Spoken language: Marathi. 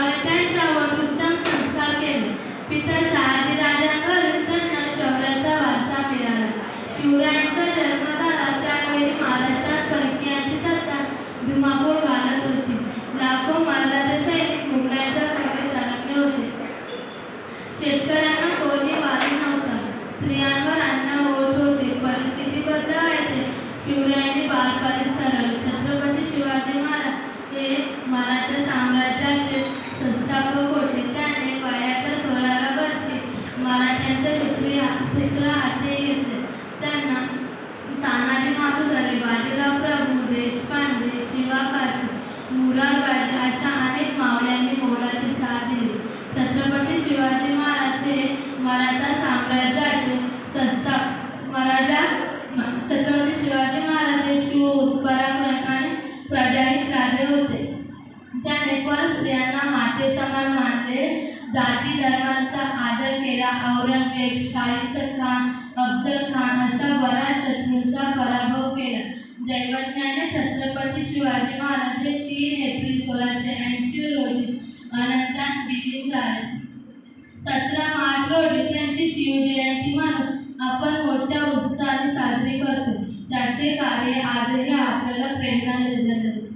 माता संस्कार केले. पिता शहाजी त्यांना शौर्याचा वारसा मिळाला. शिवरायांचा जन्म झाला त्यावेळी महाराष्ट्रात परकीयांची सत्ता धुमाकूळ घालत होती. लाखो महाराज सैनिक मुघलांच्या होते. शेतकऱ्यांना कोणी वाली नव्हता. स्त्रियांवर अन्याय ओढ होते. परिस्थिती बदलावायचे शिवरायांनी बालपालीस ठरवले छत्रपती शिवाजी महाराज हे मराठा साम्राज्याचे संस्थापक होते त्याने वयाच्या सोळाव्या वर्षी त्यांना तानाजी बाजीराव प्रभू देशपांडे शिवा काशी अशा अनेक मावळ्यांनी मोलाची साथ दिली छत्रपती शिवाजी महाराज हे मराठा साम्राज्याचे संस्थापक मराठा छत्रपती शिवाजी त्याने पण स्त्रियांना माते समान मानले. जाती धर्मांचा आदर केला. औरंगजेब शाहिद खान अफजल खान अशा बऱ्याच शत्रूंचा पराभव केला. दैवज्ञाने छत्रपती शिवाजी महाराज हे तीन एप्रिल सोळाशे ऐंशी रोजी अनंतात विलीन झाले. सतरा मार्च रोजी त्यांची शिवजयंती म्हणून आपण मोठ्या उत्साहाने साजरी करतो. त्याचे कार्य आजही आपल्याला प्रेरणा देत